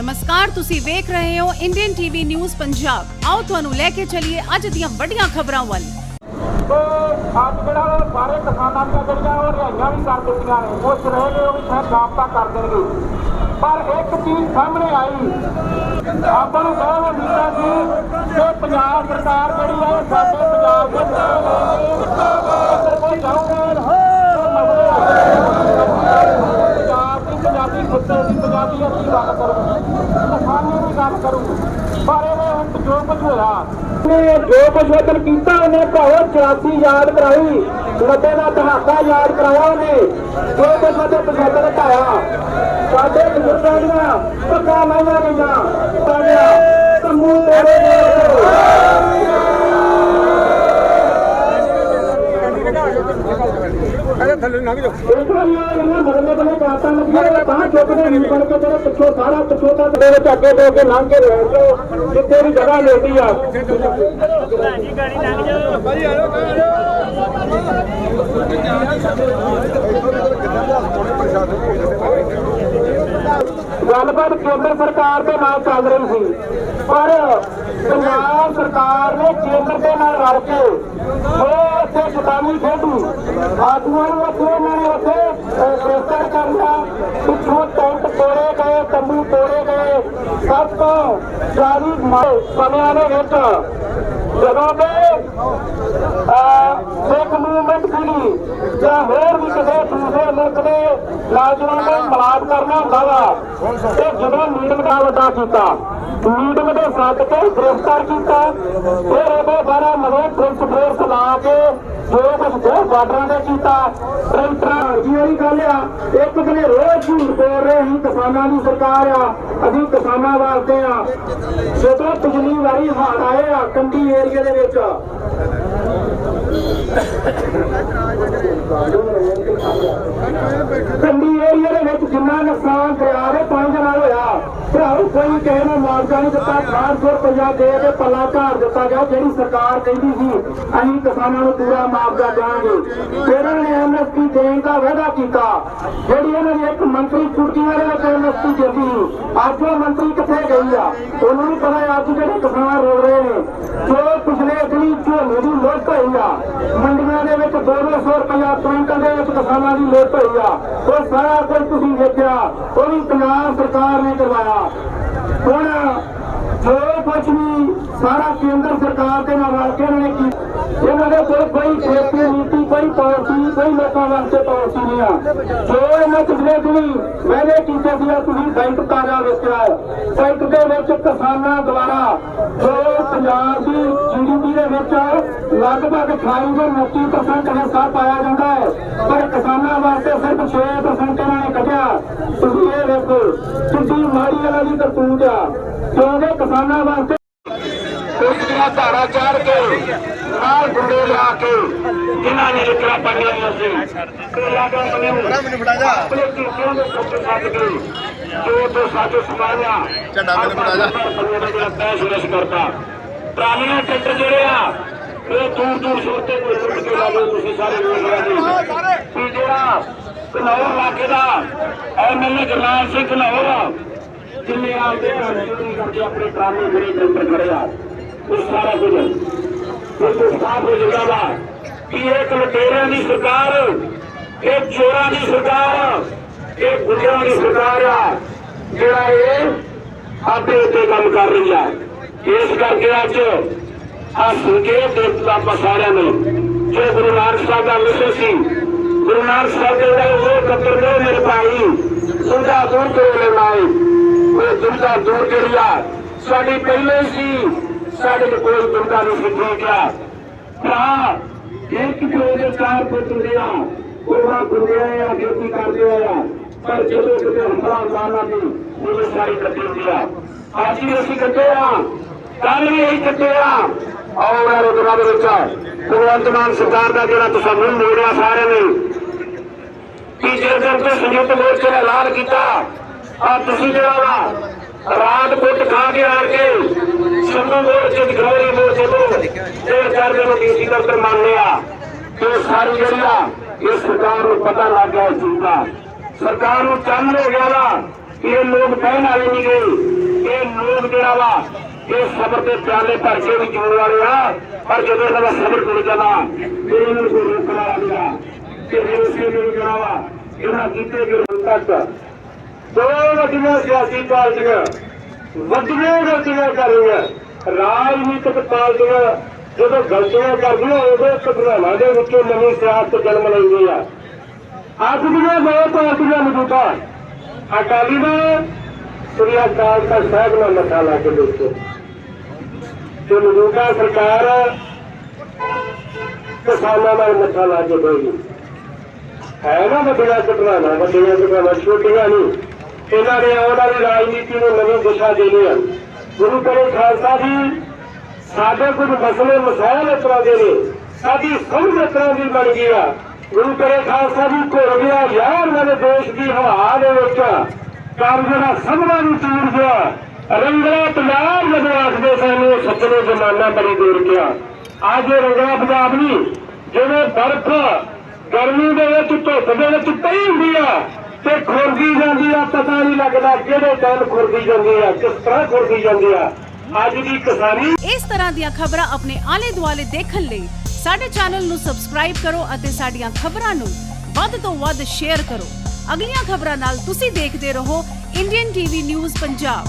ਨਮਸਕਾਰ, ਤੁਸੀਂ ਵੇਖ ਰਹੇ ਹੋ ਇੰਡੀਅਨ ਟੀਵੀ ਨਿਊਜ਼ ਪੰਜਾਬ ਆਓ ਤੁਹਾਨੂੰ ਲੈ ਕੇ ਚੱਲੀਏ ਅੱਜ ਦੀਆਂ ਵੱਡੀਆਂ ਖਬਰਾਂ ਵੱਲ। ਤੇ ਅੱਜ ਜਿਹੜਾ ਸਾਰੇ ਕਿਸਾਨਾਂ ਦੀਆਂ ਜਿਹੜੀਆਂ ਉਹ ਰਿਹਾਈਆਂ ਵੀ ਕਰ ਦਿੱਤੀਆਂ ਨੇ। ਕੁਝ ਰਹਿ ਗਏ, ਉਹ ਵੀ ਸ਼ਾਇਦ ਜਾਬਤਾ ਕਰ ਦੇਣਗੇ। ਪਰ ਇੱਕ ਚੀਜ਼ ਸਾਹਮਣੇ ਆਈ। ਆਪਾਂ ਨੂੰ ਬਹੁਤ ਉਮੀਦਾਂ ਸੀ ਕਿ ਪੰਜਾਬ ਸਰਕਾਰ ਜਿਹੜੀ ਹੈ ਸਾਡੇ ਪੰਜਾਬ ਦੇ ਅੰਦਰ ਕੋਈ ਜਾਊਗਾ ਪੰਜਾਬ ਦੀ ਪੰਜਾਬੀ ਖੁੱਤੇ ਦੀ ਪੰਜਾਬੀ ਅਸੀਂ ਗੱਲ ਕਰੂੰ ਕਿਸਾਨੀ ਦੀ ਗੱਲ ਕਰੂੰ ਪਰ ਇਹ ਹੁਣ ਜੋ ਕੁਝ ਹੋਇਆ ਨੇ ਜੋ ਕੁਝ ਉਦੋਂ ਕੀਤਾ ਉਹਨੇ ਭਾਵੇਂ 84 ਯਾਦ ਕਰਾਈ 90 ਦਾ ਦਹਾਕਾ ਯਾਦ ਕਰਾਇਆ ਉਹਨੇ ਜੋ ਕੁਝ ਉਹਦੇ ਪਸੰਦ ਘਟਾਇਆ। ਸਾਡੇ ਬਜ਼ੁਰਗਾਂ ਦੀਆਂ ਪੱਕਾ ਮਹਿਲਾ ਗਈਆਂ। ਸਾਡਿਆ ਤੰਮੂ ਤੇਰੇ ਅਰੇ ਥੱਲੇ ਲੰਘ ਜਾਓ। ਇੱਕ ਵਾਰੀ ਆ ਬਾਤਾਂ ਲੱਗੀਆਂ ਤਾਂ ਚੁੱਕਦੇ ਨਹੀਂ ਬਣ ਤੇਰੇ ਪਿੱਛੋਂ ਸਾਰਾ ਪਿੱਛੋਂ ਦੇ ਵਿੱਚ ਅੱਗੇ ਦੇ ਕੇ ਲੰਘ ਕੇ ਰਹਿ ਜਾਓ, ਜਿੱਥੇ ਵੀ ਜਗ੍ਹਾ ਮਿਲਦੀ ਆ। ਭਾਈ ਆ ਜਾਓ ਗੱਲਬਾਤ ਕੇਂਦਰ ਸਰਕਾਰ ਦੇ ਨਾਲ ਚੱਲ ਰਹੀ ਸੀ, ਪਰ ਪੰਜਾਬ ਸਰਕਾਰ ਨੇ ਕੇਂਦਰ ਦੇ ਨਾਲ ਰਲ ਕੇ, ਉਹ ਉੱਥੇ ਸ਼ਤਾਨੀ ਖੇਡੀ ਆਦਮੀਆਂ ਨੂੰ ਉੱਥੇ ਉਹਨਾਂ ਨੇ ਉੱਥੇ ਗਏ ਜਾਰੀ ਸਮਿਆਂ ਦੇ ਵਿੱਚ। ਜਦੋਂ ਦੇ ਸਿੱਖ ਮੂਵਮੈਂਟ ਸੀਗੀ ਜਾਂ ਹੋਰ ਵੀ ਕਿਸੇ ਦੂਸਰੇ ਮੁਲਕ ਦੇ ਨੌਜਵਾਨ ਨੂੰ ਮਲਾਬ ਕਰਨਾ ਹੁੰਦਾ ਵਾ, ਤੇ ਜਦੋਂ ਮੀਟਿੰਗ ਦਾ ਵੱਡਾ ਕੀਤਾ ਮੀਟਿੰਗ ਦੇ ਸੱਦ ਕੇ ਗ੍ਰਿਫਤਾਰ ਕੀਤਾ, ਫਿਰ ਉਹਦੇ ਬਾਰੇ ਨਵੇਂ ਪੁਲਿਸ ਫੋਰਸ ਲਾ ਕੇ ਜੋ ਕੁਝ ਜੋ ਬਾਰਡਰਾਂ ਤੇ ਕੀਤਾ ਟਰੈਕਟਰਾਂ। ਜੀ ਗੱਲ ਆ। ਇੱਕ ਦਿਨੇ ਰੋਜ਼ ਝੂਠ ਬੋਲ ਰਹੇ ਸੀ ਕਿਸਾਨਾਂ ਦੀ ਸਰਕਾਰ ਆ। ਅਸੀਂ ਕਿਸਾਨਾਂ ਵਾਸਤੇ ਆ। ਜਦੋਂ ਪਿਛਲੀ ਵਾਰੀ ਹਾੜ ਆਏ ਆ ਕੰਡੀ ਏਰੀਆ ਦੇ ਵਿੱਚ। ਕੰਡੀ ਏਰੀਆ ਦੇ ਵਿੱਚ ਜਿੰਨਾ ਨੁਕਸਾਨ ਦਰਿਆ ਦੇ ਪੰਜ ਨਾਲ ਹੋਇਆ। ਕੋਈ ਕਿਸੇ ਨੂੰ ਮੁਆਵਜ਼ਾ ਨਹੀਂ ਦਿੱਤਾ 800 ਰੁਪਇਆ ਦੇ ਕੇ ਪੱਲਾ ਝਾੜ ਦਿੱਤਾ ਗਿਆ, ਜਿਹੜੀ ਸਰਕਾਰ ਕਹਿੰਦੀ ਸੀ, ਅਸੀਂ ਕਿਸਾਨਾਂ ਨੂੰ ਪੂਰਾ ਮੁਆਵਜ਼ਾ ਦੇਵਾਂਗੇ। ਫਿਰ ਇਹਨਾਂ ਨੇ ਐਮਐਸਪੀ ਦੇਣ ਦਾ ਵਾਅਦਾ ਕੀਤਾ। ਜਿਹੜੀ ਇਹਨਾਂ ਦੀ ਇੱਕ ਮੰਤਰੀ ਕੁਰਸੀ ਵਾਲੇ ਵਿੱਚ ਐਮਐਸਪੀ ਦਿੰਦੀ ਅੱਜ ਉਹ ਮੰਤਰੀ ਕਿੱਥੇ ਗਈ ਆ? ਉਹਨਾਂ ਨੂੰ ਪਤਾ ਅੱਜ ਜਿਹੜੇ ਕਿਸਾਨ ਰੋ ਰਹੇ ਨੇ, ਜੋ ਪਿਛਲੇ ਦਿਨੀ ਝੋਨੇ ਦੀ ਲੁੱਟ ਹੋਈ ਆ, ਮੰਡੀਆਂ ਦੇ ਵਿੱਚ 200 ਰੁਪਇਆ ਕੁਇੰਟਲ ਦੇ ਵਿੱਚ ਕਿਸਾਨਾਂ ਦੀ ਲੁੱਟ ਹੋਈ ਆ, ਉਹ ਸਾਰਾ ਕੁਝ ਤੁਸੀਂ ਵੇਖਿਆ, ਉਹ ਵੀ ਪੰਜਾਬ ਸਰਕਾਰ ਨੇ ਕਰਵਾਇਆ। ਹੁਣ ਜੋ ਕੁਝ ਵੀ ਸਾਰਾ ਕੇਂਦਰ ਸਰਕਾਰ ਦੇ ਨਾਲ ਰਲ ਕੇ ਇਹਨਾਂ ਨੇ ਕੀ ਇਹਨਾਂ ਦੇ ਕੋਲ ਕੋਈ ਖੇਤੀ ਨੀਤੀ, ਕੋਈ ਪਾਲਿਸੀ, ਕੋਈ ਲੋਕਾਂ ਵਾਸਤੇ ਪਾਲਿਸੀ ਨਹੀਂ ਆ। ਜੋ ਇਹਨਾਂ ਪਿਛਲੇ ਦਿਨੀ ਮੈਨੇ ਕੀਤੇ ਸੀ ਤੁਸੀਂ ਬੈਂਕ ਤਾਜ਼ਾ ਵੇਖਿਆ ਹੈ ਬੈਂਕ ਦੇ ਵਿੱਚ ਕਿਸਾਨਾਂ ਦੁਆਰਾ ਜੋ ਪੰਜਾਬ ਦੀ ਜੀਡੀਪੀ ਦੇ ਵਿੱਚ ਲਗਭਗ 28 ਤੋਂ 29% ਹਿੱਸਾ ਪਾਇਆ ਜਾਂਦਾ ਹੈ। ਪਰ ਕਿਸਾਨਾਂ ਵਾਸਤੇ ਸਿਰਫ 6% ਇਹਨਾਂ ਨੇ ਕੱਢਿਆ। ਤੁਸੀਂ ਇਹ ਵੇਖੋ ਕਿੰਨੀ ਮਾੜੀ ਵਾਲਾ ਦੀ ਕਰਤੂਤ ਆ। ਕਿਉਂਕਿ ਕਿਸਾਨਾਂ ਵਾਸਤੇ ਉਸ ਦੀਆਂ ਧਾਰਾ ਚਾੜ ਕੇ ਨਾਲ ਗੁੰਡੇ ਲਿਆ ਕੇ ਜਿਨ੍ਹਾਂ ਨੇ ਲਿਖਿਆ ਪੜੀਆਂ ਸੀ। ਤੇ ਲਾਗਾ ਮੈਨੂੰ ਆਪਣੇ ਕੀਤਿਆਂ ਦੇ ਸੱਚ ਛੱਡ ਕੇ ਜੋ ਤੋਂ ਸੱਚ ਸਮਾਰਿਆ ਝੰਡਾ ਮੈਨੂੰ ਫੜਾ ਜਾ। ਤੈਅ ਸੁਰਸ਼ ਕਰਦਾ ਟਰਾਲੀਆਂ ਟਰੈਕਟਰ ਜਿਹੜੇ ਆ ਇਹ ਦੂਰ ਦੂਰ ਸੁਰ ਤੇ ਕੋਈ ਲੁੱਟ ਕੇ ਲਾਗੇ ਤੁਸੀਂ ਸਾਰੇ। ਵੀ ਜਿਹੜਾ ਕਨੌਰ ਇਲਾਕੇ ਦਾ। ਐਮਐਲਏ ਜਰਨੈਲ ਸਿੰਘ ਕਨੌਰ ਜਿੰਨੇ ਆਉਂਦੇ ਆ ਕਰਕੇ ਆਪਣੇ ਟਰਾਲੇ ਜਿਹੜੇ ਟਰੈਕਟਰ ਖੜੇ ਆ, ਉਹ ਸਾਰਾ ਕੁਝ। ਇਹ ਸਾਫ਼ ਹੋ ਜਾਂਦਾ ਕਿ ਇਹ ਕਲਟੇਰਿਆਂ ਦੀ ਸਰਕਾਰ, ਇਹ ਚੋਰਾਂ ਦੀ ਸਰਕਾਰ, ਇਹ ਗੁੰਡਿਆਂ ਦੀ ਸਰਕਾਰ ਆ, ਜਿਹੜਾ ਇਹ ਆਪੇ ਉੱਤੇ ਕੰਮ ਕਰ ਰਹੀ ਆ। ਇਸ ਕਰਕੇ ਅੱਜ ਆ ਸੰਕੇਤ ਦੇ ਆਪਾਂ ਸਾਰਿਆਂ ਨੂੰ ਜੋ ਗੁਰੂ ਨਾਨਕ ਸਾਹਿਬ ਦਾ ਮਿਸ਼ਨ ਸੀ ਗੁਰੂ ਨਾਨਕ ਸਾਹਿਬ ਦੇ ਉਹ ਕੱਤਰ ਦੇ ਮੇਰੇ ਭਾਈ ਉਹਦਾ ਦੂਰ ਕਰੋ ਲੈ ਮਾਈ ਉਹ ਦੁਰਦਾ ਦੂਰ ਜਿਹੜੀ ਸਾਡੀ ਪਹਿਲੇ ਸੀ, ਸਾਡੇ ਕੋਈ ਦੁਰਦਾ ਨਹੀਂ ਸੀ, ਠੀਕ ਭਰਾ, ਇੱਕ ਜੋ ਦੇ ਚਾਰ ਪੁੱਤ ਹੁੰਦੇ ਉਹਨਾਂ ਗੁੰਡਿਆਂ ਆ ਡਿਊਟੀ ਕਰਦੇ ਆ, ਪਰ ਜਦੋਂ ਕਿਤੇ ਹਮਲਾ ਹੁੰਦਾ ਨਾ ਉਹ ਸਾਰੀ ਕੱਟੀ ਹੁੰਦੀ ਅੱਜ ਵੀ ਅਸੀਂ ਕੱਟੇ ਆ ਕੱਲ ਵੀ ਇਹੀ ਕੱਟੇ ਆ। ਆਉਣ ਵਾਲੇ ਦਿਨਾਂ ਦੇ ਵਿੱਚ, ਭਗਵੰਤ ਮਾਨ ਸਰਕਾਰ ਦਾ ਜਿਹੜਾ ਤੁਸੀਂ ਮੂੰਹ ਮੋੜਿਆ ਸਾਰਿਆਂ ਨੇ ਤੀਜੇ ਦਿਨ ਤੇ ਸੰਯੁਕਤ ਮੋਰਚੇ ਨੇ ਐਲਾਨ ਕੀਤਾ। ਆ ਤੁਸੀਂ ਜਿਹੜਾ ਵਾ, ਰਾਤ ਕੁੱਟ ਖਾ ਕੇ ਆਣ ਕੇ ਸੰਮੂ ਮੋਰਚੇ ਦੀ ਗਲੋਰੀ ਮੋਰਚੇ ਤੋਂ ਇਹ ਕਰਦੇ ਨੂੰ ਡੀਸੀ ਦਫ਼ਤਰ ਮੰਨ ਲਿਆ ਇਹ ਸਾਰੀ ਜਿਹੜੀ ਆ, ਇਹ ਸਰਕਾਰ ਨੂੰ ਪਤਾ ਲੱਗ ਗਿਆ ਇਸ ਚੀਜ਼ ਦਾ। ਸਰਕਾਰ ਨੂੰ ਚੰਨ ਹੋ ਗਿਆ ਵਾ ਕਿ ਇਹ ਲੋਕ ਕਹਿਣ ਵਾਲੇ ਨਹੀਂ ਗਏ। ਇਹ ਲੋਕ ਜਿਹੜਾ ਵਾ, ਇਹ ਸਬਰ ਦੇ ਪਿਆਲੇ ਭਰ ਕੇ ਵੀ ਜੂਣ ਵਾਲੇ ਆ। ਪਰ ਜਦੋਂ ਇਹਨਾਂ ਦਾ ਸਬਰ ਟੁੱਟ ਜਾਂਦਾ, ਫਿਰ ਇਹਨਾਂ ਨੂੰ ਕੋਈ ਰੋਕਣ ਵਾਲਾ ਨਹੀਂ ਆ ਤੇ ਇਹਨਾਂ ਕੀਤੇ ਗਏ ਤੱਕ ਦੋ ਵੱਡੀਆਂ ਸਿਆਸੀ ਪਾਰਟੀਆਂ ਵੱਡੀਆਂ ਗਲਤੀਆਂ ਕਰ ਰਹੀਆਂ ਰਾਜਨੀਤਿਕ ਪਾਰਟੀਆਂ ਜਦੋਂ ਗਲਤੀਆਂ ਕਰਦੀਆਂ ਉਦੋਂ ਘਟਨਾਵਾਂ ਦੇ ਵਿੱਚੋਂ ਨਵੀਂ ਸਿਆਸਤ ਜਨਮ ਲੈਂਦੀ ਆ ਅੱਜ ਦੀਆਂ ਦੋ ਪਾਰਟੀਆਂ ਮੌਜੂਦਾ ਅਕਾਲੀ ਦਲ ਸ੍ਰੀ ਅਕਾਲ ਤਖਤ ਸਾਹਿਬ ਨਾਲ ਮੱਥਾ ਲਾ ਕੇ ਦੇਖੋ ਤੇ ਮੌਜੂਦਾ ਸਰਕਾਰ ਕਿਸਾਨਾਂ ਨਾਲ ਮੱਥਾ ਲਾ ਕੇ ਬੈਠੀ ਹੈ ਨਾ ਵੱਡੀਆਂ ਘਟਨਾਵਾਂ ਵੱਡੀਆਂ ਘਟਨਾਵਾਂ, ਛੋਟੀਆਂ ਨਹੀਂ। ਇਹਨਾਂ ਨੇ ਆਉਣ ਵਾਲੀ ਰਾਜਨੀਤੀ ਨੂੰ ਨਵੀਂ ਦਿਸ਼ਾ ਦੇਣੀ ਹੈ ਗੁਰੂ ਕਰੇ ਖਾਲਸਾ ਜੀ, ਸਾਡੇ ਕੁਝ ਮਸਲੇ ਮਸਾਇਲ ਇਸ ਤਰ੍ਹਾਂ ਦੇ ਨੇ। ਸਾਡੀ ਸਮਝ ਇਸ ਤਰ੍ਹਾਂ ਦੀ ਬਣ ਗਈ ਆ। ਗੁਰੂ ਕਰੇ ਖਾਲਸਾ ਜੀ ਘੁਲ ਗਿਆ, ਯਾਰ ਮੇਰੇ ਦੇਸ਼ ਦੀ ਹਵਾ ਦੇ ਵਿੱਚ। ਕੰਮ ਜਿਹੜਾ ਸਭਨਾਂ ਨੂੰ ਟੂਰ ਗਿਆ, ਰੰਗਲਾ ਪੰਜਾਬ ਜਦੋਂ ਆਖਦੇ ਸਨ, ਉਹ ਸੱਚੇ ਜ਼ਮਾਨਾ ਬੜੀ ਦੂਰ ਗਿਆ ਅੱਜ ਇਹ ਰੰਗਲਾ ਪੰਜਾਬ ਨਹੀਂ, ਜਿਵੇਂ ਬਰਫ਼ ਗਰਮੀ ਦੇ ਵਿੱਚ ਧੁੱਪ ਦੇ ਵਿੱਚ ਪਈ ਹੁੰਦੀ ਆ ਤੇ ਖੁਰਦੀ ਜਾਂਦੀ ਆ, ਪਤਾ ਨਹੀਂ ਲੱਗਦਾ ਕਿਹੜੇ ਟਾਈਮ ਖੁਰਦੀ ਜਾਂਦੀ ਆ, ਕਿਸ ਤਰ੍ਹਾਂ ਖੁਰਦੀ ਜਾਂਦੀ ਆ। ਅੱਜ ਦੀ ਕਿਸਾਨੀ ਇਸ ਤਰ੍ਹਾਂ ਦੀਆਂ ਖਬਰਾਂ ਆਪਣੇ ਆਲੇ ਦੁਆਲੇ ਦੇਖਣ ਲਈ ਸਾਡੇ ਚੈਨਲ ਨੂੰ ਸਬਸਕ੍ਰਾਈਬ ਕਰੋ ਅਤੇ ਸਾਡੀਆਂ ਖਬਰਾਂ ਨੂੰ ਵੱਧ ਤੋਂ ਵੱਧ ਸ਼ੇਅਰ ਕਰੋ। ਅਗਲੀਆਂ ਖਬਰਾਂ ਨਾਲ ਤੁਸੀਂ ਦੇਖਦੇ ਰਹੋ। Indian TV news Punjab.